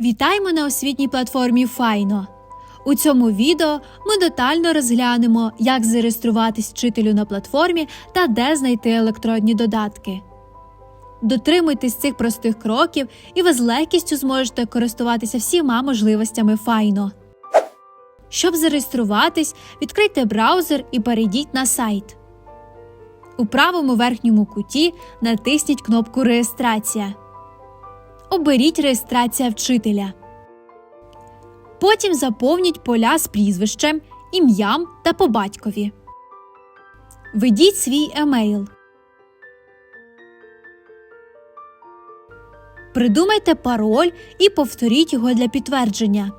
Вітаємо на освітній платформі Файно. У цьому відео ми детально розглянемо, як зареєструватись вчителю на платформі та де знайти електронні додатки. Дотримуйтесь цих простих кроків, і ви з легкістю зможете користуватися всіма можливостями Файно. Щоб зареєструватись, відкрийте браузер і перейдіть на сайт. У правому верхньому куті натисніть кнопку Реєстрація. Оберіть Реєстрація вчителя. Потім заповніть поля з прізвищем, ім'ям та по батькові. Введіть свій емейл. Придумайте пароль і повторіть його для підтвердження.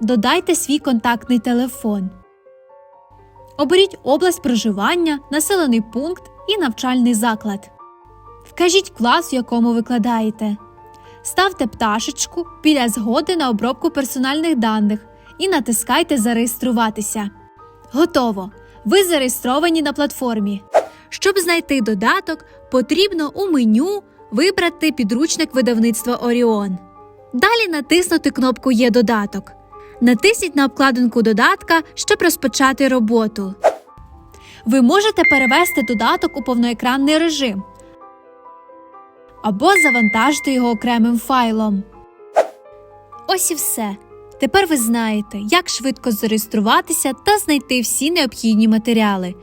Додайте свій контактний телефон. Оберіть область проживання, населений пункт і навчальний заклад. Вкажіть клас, в якому викладаєте. Ставте пташечку біля згоди на обробку персональних даних і натискайте Зареєструватися. Готово! Ви зареєстровані на платформі. Щоб знайти додаток, потрібно у меню вибрати підручник видавництва Оріон. Далі натиснути кнопку Є додаток. Натисніть на обкладинку додатка, щоб розпочати роботу. Ви можете перевести додаток у повноекранний режим або завантажити його окремим файлом. Ось і все. Тепер ви знаєте, як швидко зареєструватися та знайти всі необхідні матеріали.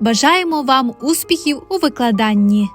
Бажаємо вам успіхів у викладанні!